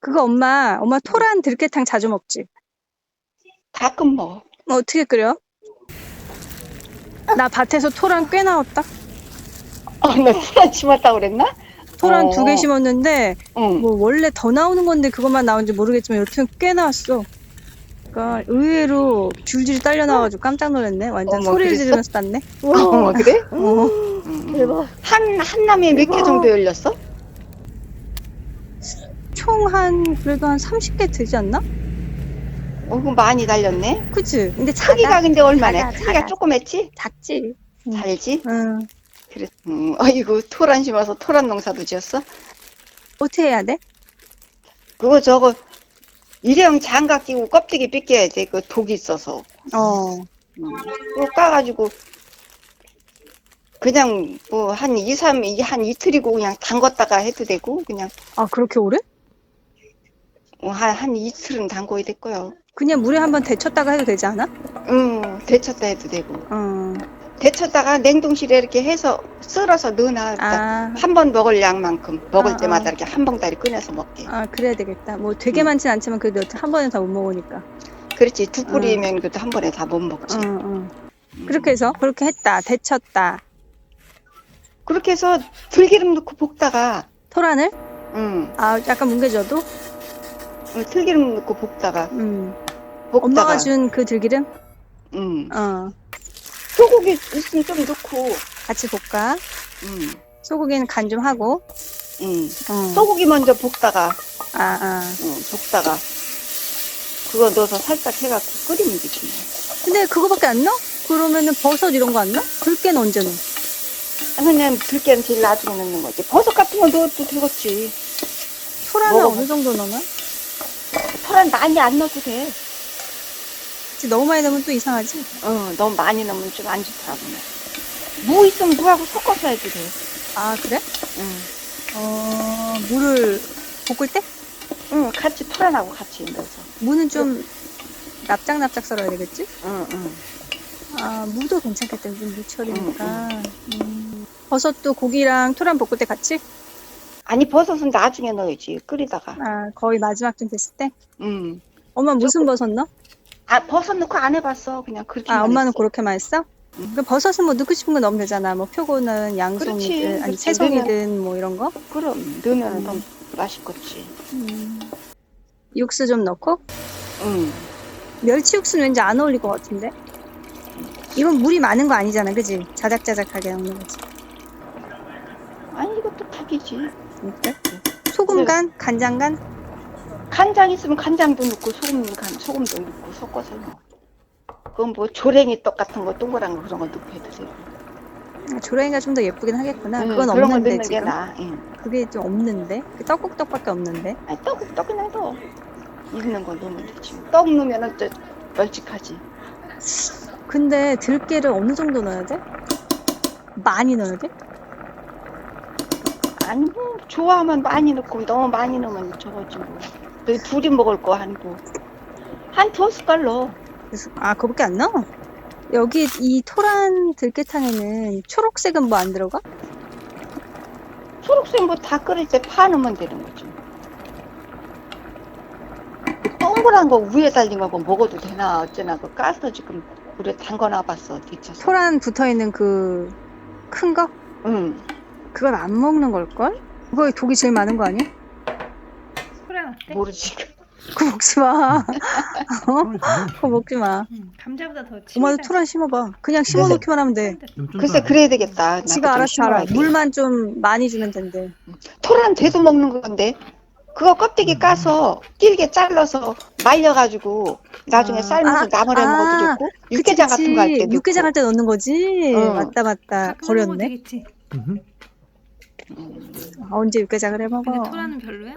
그거 엄마, 엄마 토란 들깨탕 자주 먹지? 가끔 먹어. 뭐 어떻게 끓여? 나 밭에서 토란 꽤 나왔다. 어, 너 토란 심었다고 그랬나? 토란 어. 두 개 심었는데 응. 뭐 원래 더 나오는 건데 그것만 나온지 모르겠지만 여튼 꽤 나왔어. 그러니까 의외로 줄줄이 딸려 나와가지고 깜짝 놀랐네. 완전 어머, 소리를 그랬어? 지르면서 땄네. 어, 그래? 어. 응. 대박. 한, 한 남에 몇 개. 정도 열렸어? 총 한 그래도 한 30개 되지 않나? 어, 그 많이 달렸네. 그치? 근데 크기가 작아. 근데 얼마나? 작아, 크기가 작아. 조그맣지? 작지. 응. 달지? 응. 그래. 음, 어이구, 토란 심어서 토란 농사도 지었어? 어떻게 해야 돼? 그거 저거, 일회용 장갑 끼고 껍데기 삐껴야 돼. 그 독이 있어서. 어. 음. 그거 까가지고, 그냥 뭐 한 2, 3, 한 이틀이고 그냥 담궜다가 해도 되고, 그냥 아 그렇게 오래? 어, 한, 한 이틀은 담궈야 될 거요. 그냥 물에 한번 데쳤다가 해도 되지 않아? 응, 데쳤다 해도 되고. 어. 데쳤다가 냉동실에 이렇게 해서 썰어서 넣어놔. 아. 한 번 먹을 양만큼 먹을 아, 때마다 아. 이렇게 한 봉다리 꺼내서 먹게. 아 그래야 되겠다. 뭐 되게 응. 많진 않지만 그래도 한 번에 다 못 먹으니까. 그렇지 두 뿌리면 그래도 한 번에 다 못 먹지. 응, 응. 그렇게 해서 그렇게 했다. 데쳤다. 그렇게 해서 들기름 넣고 볶다가, 토란을 응, 아 약간 뭉개져도 응, 들기름 넣고 볶다가, 음. 볶다가, 엄마가 준 그 들기름 응, 어 소고기 있으면 좀 넣고, 같이 볶아. 응, 소고기는 간 좀 하고. 응. 어. 소고기 먼저 볶다가, 아 아. 응, 볶다가, 그거 넣어서 살짝 해갖고 끓이면 되지. 뭐. 근데 그거밖에 안 넣어? 그러면은 버섯 이런 거 안 넣어? 들깨는 언제 넣어? 아, 그냥 들깨는 제일 나중에 넣는 거지. 버섯 같은 거 넣어도 되겠지. 토란은 먹어봐. 어느 정도 넣나? 토란 많이 안 넣어도 돼. 그치, 너무 많이 넣으면 또 이상하지. 어, 너무 많이 넣으면 좀 안 좋더라고. 무 있으면 무하고 섞어서 해도 돼. 아 그래? 응. 어 물을 볶을 때 응, 같이 토란하고 같이 넣어서. 무는 좀 납작납작 썰어야 되겠지? 응, 응. 아 무도 괜찮겠다. 좀 무철이니까. 음. 버섯도 고기랑 토란 볶을 때 같이? 아니, 버섯은 나중에 넣어야지. 끓이다가. 아 거의 마지막쯤 됐을 때? 응. 엄마 무슨 버섯 넣어? 아, 버섯 넣고 안 해봤어. 그냥 그렇게. 아 엄마는 그렇게만 했어? 음. 그럼 버섯은 뭐 넣고 싶은 거 넣으면 되잖아. 뭐 표고는 양송이든 아니 그렇지. 채송이든 뭐 이런 거. 그럼 넣으면 음. 더 맛있겠지. 음. 육수 좀 넣고 응. 멸치 육수는 왠지 안 어울릴 것 같은데. 이건 물이 많은 거 아니잖아, 그지? 자작자작하게 넣는 거지. 아니, 이것도 국이지. 그러니까. 소금 간, 간장 간. 간장 있으면 간장도 넣고 소금 간 소금도 넣고 섞어서 넣어. 그건 뭐 조랭이 떡 같은 거 동그란 거 그런 거 넣고 해도 되고. 아, 조랭이가 좀 더 예쁘긴 하겠구나. 응, 그건 그런 거 없는데 넣는 게 지금. 나아. 응. 그게 좀 없는데. 그 떡국떡밖에 없는데. 아니 떡 떡이나 넣어. 있는 거 넣으면 되지. 떡 넣으면은 또 널찍하지. 근데 들깨를 어느 정도 넣어야 돼? 많이 넣어야 돼? 뭐 좋아하면 많이 넣고 너무 많이 넣으면 저거지 뭐. 너희 둘이 먹을 거 아니고 한 두 숟갈 넣어. 그래서- 아, 그거밖에 안 넣어? 여기 이 토란 들깨탕에는 초록색은 뭐 안 들어가? 초록색 뭐 다 끓일 때 파 넣으면 되는 거지. 동그란 거 위에 달린 거뭐 먹어도 되나 어쩌나 그 까서 지금 물에 담궈 놔 봤어 뒤쳐서. 토란 붙어 있는 그 큰 거? 응. 그건 안 먹는 걸걸? 그거에 독이 제일 많은 거 아니야? 토란 어때? 모르지. 그거 먹지 마. 어? 그거 먹지 마. 응, 감자보다 더 엄마도 진하다. 토란 심어봐. 그냥 심어놓기만 하면 돼. 글쎄 그래야 되겠다. 지가 좀 알아서 알아. 물만 좀 많이 주면 된대. 토란 돼도 먹는 건데 그거 껍데기 까서 길게 잘라서 말려가지고 나중에 아. 삶아서 아, 나물에 아, 먹어도 좋고 그치, 육개장 같은 거 할. 때도 육개장 할 때 넣는 거지? 응. 맞다, 맞다. 버렸네. 되겠지. 아, 언제 육개장을 해 먹어? 근데 토란은 별로야?